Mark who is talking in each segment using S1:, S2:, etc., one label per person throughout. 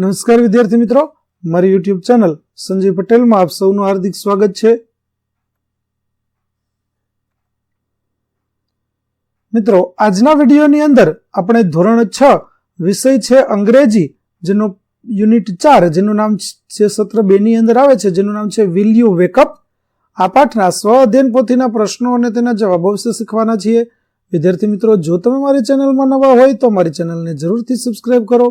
S1: નમસ્કાર વિદ્યાર્થી મિત્રો, મારી યુટ્યુબ ચેનલ સંજય પટેલમાં આપ સૌનું હાર્દિક સ્વાગત છે. મિત્રો, આજના વિડીયોની અંદર આપણે ધોરણ છ વિષય છે અંગ્રેજી, જેનો યુનિટ ચાર, જેનું નામ છે સત્ર બે ની અંદર આવે છે, જેનું નામ છે વિલ યુ વેકઅપ આ પાઠના સ્વ અધ્યયન પોથીના પ્રશ્નો અને તેના જવાબો વિશે શીખવાના છીએ. વિદ્યાર્થી મિત્રો, જો તમે મારી ચેનલમાં નવા હોય તો મારી ચેનલને જરૂરથી સબસ્ક્રાઇબ કરો.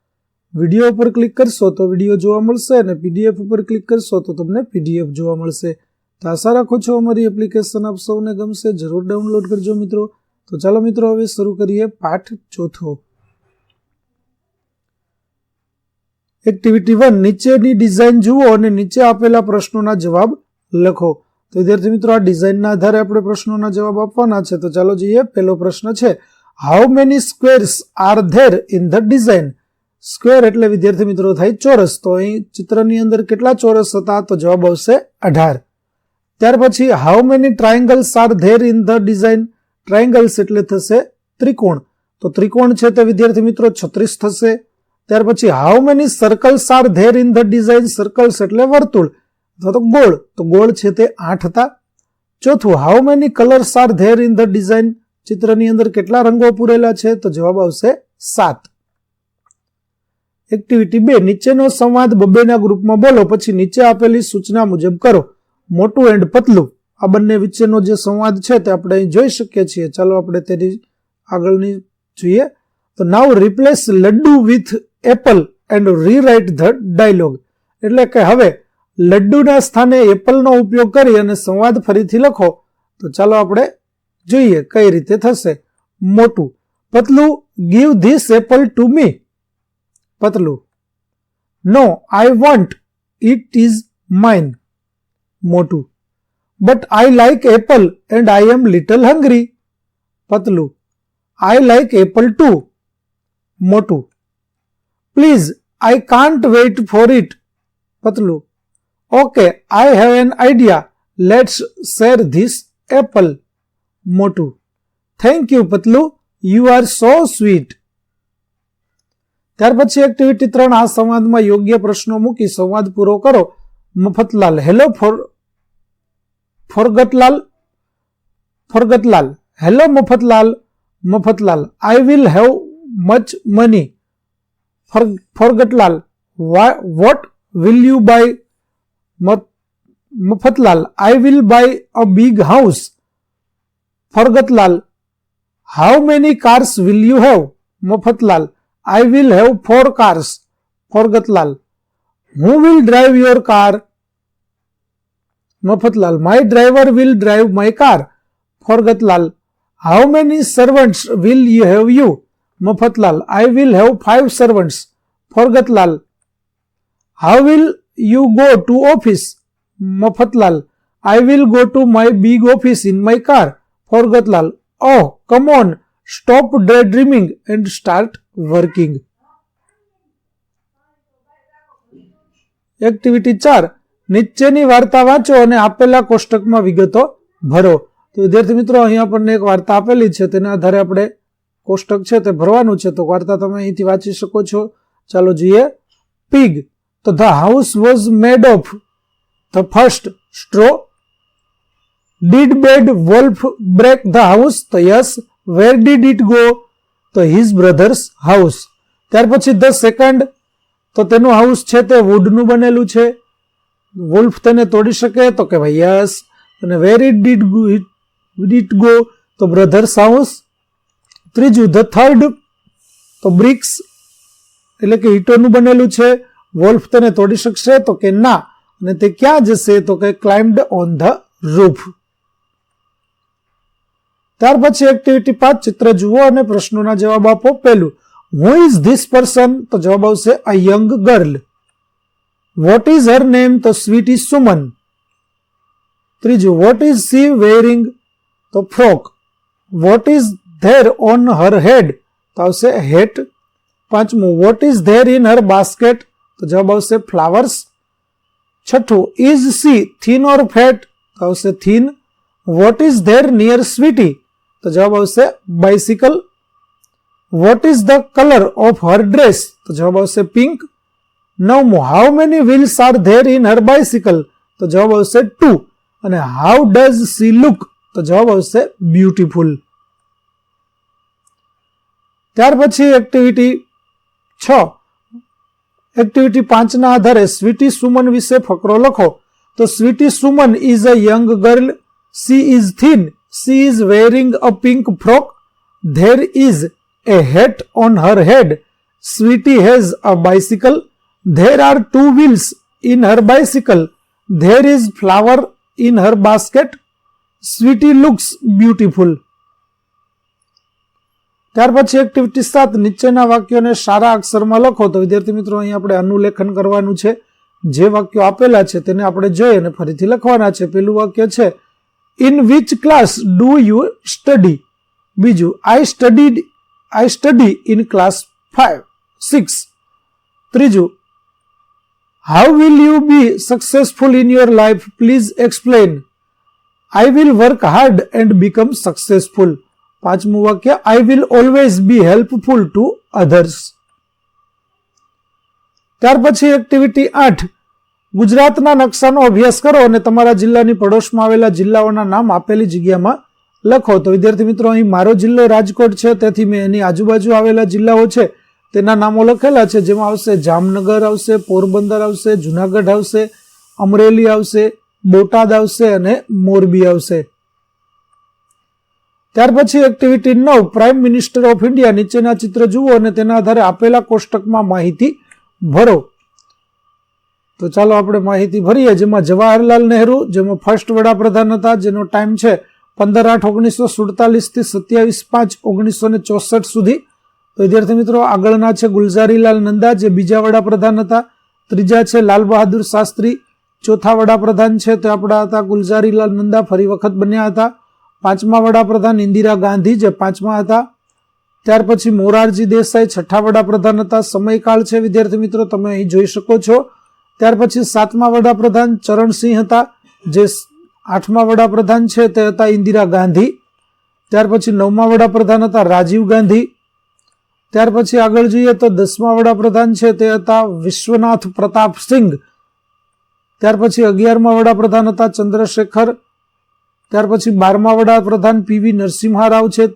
S1: વીડિયો ઉપર ક્લિક કરશો તો વીડિયો જોવા મળશે અને પીડીએફ ઉપર ક્લિક કરશો તો તમને પીડીએફ જોવા મળશે. તો આશા રાખું છું અમારી એપ્લિકેશન આપ સૌને ગમશે. જરૂર ડાઉનલોડ કરજો મિત્રો. તો ચાલો મિત્રો હવે શરૂ કરીએ પાઠ ચોથો. એક્ટિવિટી વન નીચેની ડિઝાઇન જુઓ અને નીચે આપેલા પ્રશ્નોના જવાબ લખો. તો વિદ્યાર્થી મિત્રો, આ ડિઝાઇનના આધારે આપણે પ્રશ્નોના જવાબ આપવાના છે. તો ચાલો જોઈએ, પહેલો પ્રશ્ન છે how many squares are there in the design square એટલે વિદ્યાર્થી મિત્રો થાય ચોરસ. તો અહીં ચિત્રની અંદર કેટલા ચોરસ હતા? તો જવાબ આવશે અઢાર. ત્યાર પછી how many triangles are there in the design triangles એટલે થશે ત્રિકોણ. તો ત્રિકોણ છે તે વિદ્યાર્થી મિત્રો છત્રીસ થશે. ત્યાર પછી how many circles are there in the design circles એટલે વર્તુળ. અથવા તો ગોળ. તો ગોળ છે તે આઠ હતા. ચોથું how many colours are there in the design ચિત્રની અંદર કેટલા રંગો પૂરેલા છે? તો જવાબ આવશે સાત. એક્ટિવિટી બે, નીચેનો સંવાદ બબ્બેના ગ્રુપમાં બોલો, પછી નીચે આપેલી સૂચના મુજબ કરો. મોટું એન્ડ પતલું. આ બંને વચ્ચેનો જે સંવાદ છે તે આપણે અહીં જોઈ શકીએ છીએ. ચાલો આપણે તેની આગળની જોઈએ. તો now replace laddu with apple and rewrite the dialogue એટલે કે હવે, લડ્ડુના સ્થાને એપલનો ઉપયોગ કરી અને સંવાદ ફરીથી લખો. તો ચાલો આપણે જોઈએ કઈ રીતે થશે. Motu. Patlu give this apple to me Patlu. No, I want. It is mine. Motu. But I like apple and I am little hungry. Patlu. I like apple too. Motu. Please, I can't wait for it. Patlu. Okay, I have an idea. Let's share this apple. Motu. Thank you, Patlu. You are so sweet. ત્યાર પછી activity ત્રણ આ સંવાદમાં યોગ્ય પ્રશ્નો મૂકી સંવાદ પૂરો કરો. Mafatlal hello for Forgatlal Forgatlal hello Mafatlal Mafatlal I will have much money for Forgatlal what will you buy Mafatlal I will buy a big house Forgatlal how many cars will you have Mafatlal I will have four cars. Forgatlal. Who will drive your car? Mafatlal. My driver will drive my car. Forgatlal. How many servants will you have you? Mafatlal. I will have five servants. Forgatlal. How will you go to office? Mafatlal. I will go to my big office in my car. Forgatlal. Oh, come on. Stop daydreaming and start working activity ચાર. નીચેની વાર્તા વાંચો અને આપેલા કોષ્ટકમાં વિગતો ભરો. તો વિદ્યાર્થી મિત્રો, અહીં આપણને એક વાર્તા આપેલી છે. તેના આધારે આપણે કોષ્ટક છે તે ભરવાનું છે. તો વાર્તા તમે અહીંથી વાંચી શકો છો. ચાલો જોઈએ. પીગ તો the house was made of the first straw did bad wolf break the house તો yes where did it go તો હિઝ બ્રધર્સ હાઉસ ત્યાર પછી ધ સેકન્ડ તો તેનું હાઉસ છે તે વુડનું બનેલું છે. વુલ્ફ તેને તોડી શકે તો કે ભાઈ યસ અને where it did it go તો બ્રધર્સ હાઉસ ત્રીજું ધ થર્ડ તો બ્રિક્સ એટલે કે ઈટોનું બનેલું છે. વોલ્ફ તેને તોડી શકશે તો કે ના. અને તે ક્યાં જશે? તો કે ક્લાઇમ્ડ ઓન ધ રૂફ ત્યાર પછી એક્ટિવિટી પાંચ ચિત્ર જુઓ અને પ્રશ્નોના જવાબ આપો. પહેલું હુ ઇઝ ધીસ પર્સન તો જવાબ આવશે a young girl what is her name તો સ્વીટ ઇઝ સુમન. ત્રીજું વોટ ઇઝ સી વેરિંગ તો frock what is there on her head તો આવશે હેટ પાંચમું what is there in her basket તો જવાબ આવશે ફ્લાવર્સ છઠ્ઠું is she thin or fat તો આવશે thin what is there near Sweety તો જવાબ આવશે bicycle what is the colour of her dress તો જવાબ આવશે પિંક નવમું how many wheels are there in her bicycle તો જવાબ આવશે ટુ અને હાઉ ડઝ સી લુક તો જવાબ આવશે બ્યુટીફુલ ત્યાર પછી એક્ટિવિટી છ. એક્ટિવિટી પાંચના આધારે સ્વીટી સુમન વિશે ફકરો લખો. તો Sweety Suman is a young girl she is thin she is wearing a pink frock. There is a hat on her head. Sweetie has a bicycle. There are two wheels in her bicycle. There is flower in her basket. Sweetie looks beautiful. ત્યાર પછી activity સાત નીચેના વાક્યોને સારા અક્ષરમાં લખો તો વિદ્યાર્થી મિત્રો અહીં આપણે અનુલેખન કરવાનું છે જે વાક્યો આપેલા છે તેને આપણે જોઈ અને ફરીથી લખવાના છે પેલું વાક્ય છે In which class do you study બીજું I studied I study in class 5, 6. ત્રીજું How will you be successful in your life? Please explain. I will work hard and become successful. પાંચમું વાક્ય I will always be helpful to others. ત્યાર પછી activity આઠ ગુજરાતના નકશાનો અભ્યાસ કરો અને તમારા જિલ્લાની પડોશમાં આવેલા જિલ્લાઓના નામ આપેલી જગ્યામાં લખો. તો વિદ્યાર્થી મિત્રો, અહીં મારો જિલ્લો રાજકોટ છે. તેથી મેં એની આજુબાજુ આવેલા જિલ્લાઓ છે, તેના નામો લખેલા છે. જેમાં આવશે જામનગર આવશે, પોરબંદર આવશે, જુનાગઢ આવશે, અમરેલી આવશે, બોટાદ આવશે અને મોરબી આવશે. ત્યાર પછી એક્ટિવિટી નવ પ્રાઇમ મિનિસ્ટર ઓફ ઇન્ડિયા નીચેના ચિત્ર જુઓ અને તેના આધારે આપેલા કોષ્ટકમાં માહિતી ભરો. તો ચાલો આપણે માહિતી ભરીએ. જેમાં જવાહરલાલ નહેરુ, જેમાં ફર્સ્ટ વડાપ્રધાન હતા, જેનો ટાઈમ છે પંદર આઠ ઓગણીસો સુડતાલીસથી સત્યાવીસ પાંચ ઓગણીસો ને ચોસઠ સુધી. તો વિદ્યાર્થી મિત્રો, આગળના છે ગુલઝારીલાલ નંદા, જે બીજા વડાપ્રધાન હતા. ત્રીજા છે લાલ બહાદુર શાસ્ત્રી. ચોથા વડાપ્રધાન છે તે આપણા હતા ગુલઝારીલાલ નંદા, ફરી વખત બન્યા હતા. પાંચમા વડાપ્રધાન ઇન્દિરા ગાંધી, જે પાંચમા હતા. ત્યાર પછી મોરારજી દેસાઈ, છઠ્ઠા વડાપ્રધાન હતા. સમયકાળ છે વિદ્યાર્થી મિત્રો, તમે અહીં જોઈ શકો છો. ત્યાર પછી સાતમા વડાપ્રધાન ચરણસિંહ હતા, જે આઠમા વડાપ્રધાન છે તે હતા ઇન્દિરા ગાંધી. ત્યાર પછી નવમા વડાપ્રધાન હતા રાજીવ ગાંધી. ત્યાર પછી આગળ જોઈએ તો દસમા વડાપ્રધાન છે તે હતા વિશ્વનાથ પ્રતાપ સિંઘ. ત્યાર પછી અગિયારમા વડાપ્રધાન હતા ચંદ્રશેખર. ત્યાર પછી બારમા વડાપ્રધાન પીવી નરસિંહા રાવ છે.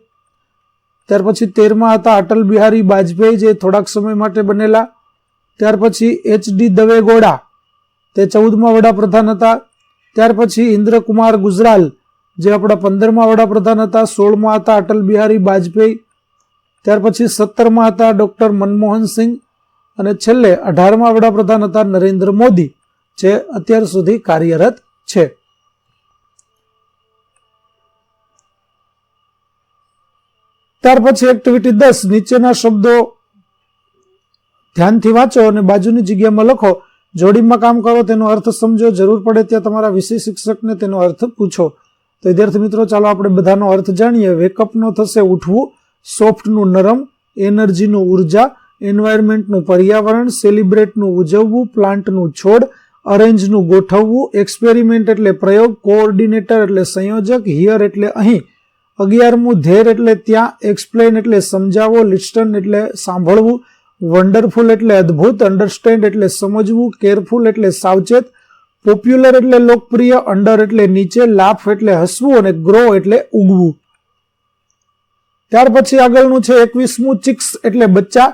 S1: ત્યાર પછી તેરમા હતા અટલ બિહારી વાજપેયી જે થોડાક સમય માટે બનેલા. ત્યાર પછી એચ ડી દવે ગોડા તે ચૌદમાં વડાપ્રધાન હતા. ત્યાર પછી ઇન્દ્રકુમાર ગુજરાલ, જે આપણા પંદરમાં વડાપ્રધાન હતા, સોળમાં હતા અટલ બિહારી વાજપેયી ત્યાર પછી સત્તરમાં હતા ડૉક્ટર મનમોહન સિંહ અને છેલ્લે અઢારમાં વડાપ્રધાન હતા નરેન્દ્ર મોદી, જે અત્યાર સુધી કાર્યરત છે. ત્યાર પછી એક્ટિવિટી દસ, નીચેના શબ્દો ધ્યાનથી વાંચો અને બાજુની જગ્યામાં લખો. જોડીમાં કામ કરો, તેનો અર્થ સમજો. જરૂર પડે ત્યાં તમારા વિષય શિક્ષકને તેનો અર્થ પૂછો. તો વિદ્યાર્થી મિત્રો, ચાલો આપણે બધાનો અર્થ જાણીએ. વેકઅપનો થશે ઉઠવું સોફ્ટનું નરમ એનર્જીનું ઊર્જા એન્વાયરમેન્ટનું પર્યાવરણ સેલિબ્રેટનું ઉજવવું પ્લાન્ટનું છોડ અરેન્જનું ગોઠવવું એક્સપેરિમેન્ટ એટલે પ્રયોગ કોઓર્ડિનેટર એટલે સંયોજક હિયર એટલે અહીં, અગિયારમું ધેર એટલે ત્યાં એક્સપ્લેન એટલે સમજાવો લિસ્ટન એટલે સાંભળવું વન્ડરફુલ એટલે અદ્ભુત અન્ડરસ્ટેન્ડ એટલે સમજવું, કેરફુલ એટલે સાવચેત, પોપ્યુલર એટલે લોકપ્રિય અંડર એટલે નીચે લાફ એટલે હસવું અને ગ્રો એટલે ઉગવું. ત્યાર પછી આગળનું છે એકવીસમું ચિક્સ એટલે બચ્ચા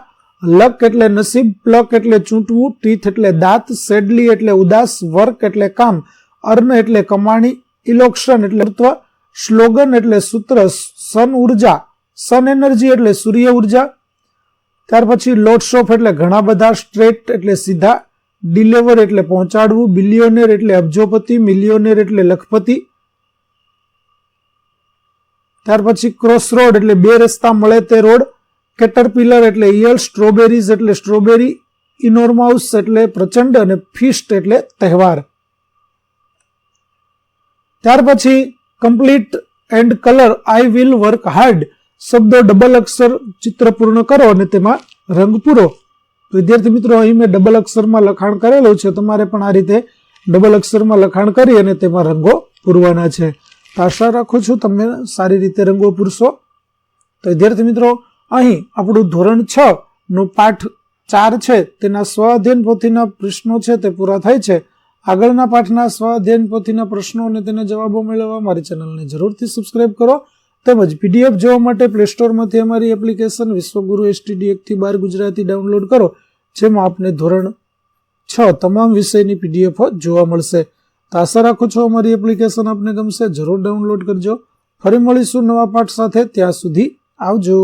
S1: લક એટલે નસીબ પ્લક એટલે ચૂંટવું ટીથ એટલે દાંત સેડલી એટલે ઉદાસ વર્ક એટલે કામ, અર્ન એટલે કમાણી ઇલોક્શન એટલે તત્વ સ્લોગન એટલે સૂત્ર સન ઊર્જા સન એનર્જી એટલે સૂર્ય ઊર્જા ત્યાર પછી લોટ્સ ઓફ એટલે ઘણા બધા સ્ટ્રેટ એટલે સીધા ડિલેવર એટલે પહોંચાડવું બિલિયોનેર એટલે અબજોપતિ મિલિયોનેર એટલે લખપતિ. ત્યાર પછી ક્રોસ રોડ એટલે બે રસ્તા મળે તે રોડ. કેટરપિલર એટલે ઈયળ સ્ટ્રોબેરીઝ એટલે સ્ટ્રોબેરી ઇનોર્માઉસ એટલે પ્રચંડ અને ફિસ્ટ એટલે તહેવાર. ત્યાર પછી complete and colour I will work hard શબ્દો ડબલ અક્ષર ચિત્ર પૂર્ણ કરો અને તેમાં રંગ પૂરો. તો વિદ્યાર્થી મિત્રો, અહીં મેં ડબલ અક્ષરમાં લખાણ કરેલું છે. તમારે પણ આ રીતે ડબલ અક્ષરમાં લખાણ કરી અને તેમાં રંગો પૂરવાના છે. તો આશા રાખું છું તમે સારી રીતે રંગો પૂરશો. તો વિદ્યાર્થી મિત્રો, અહીં આપણું ધોરણ છ નું પાઠ ચાર છે. તેના સ્વ પોથીના પ્રશ્નો છે, તે પૂરા થાય છે. આગળના પાઠના સ્વ અધ્યયન પોથીના પ્રશ્નો અને તેના જવાબો મેળવવા મારી ચેનલને જરૂરથી સબસ્ક્રાઇબ કરો. તેમજ પીડીએફ જોવા માટે પ્લે સ્ટોરમાંથી અમારી એપ્લિકેશન વિશ્વગુરુ એસટીડી એકથી બાર ગુજરાતી ડાઉનલોડ કરો, જેમાં આપને ધોરણ છ તમામ વિષયની પીડીએફ જોવા મળશે. તો આશા રાખું છું અમારી એપ્લિકેશન આપને ગમશે. જરૂર ડાઉનલોડ કરજો. ફરી મળીશું નવા પાઠ સાથે. ત્યાં સુધી આવજો.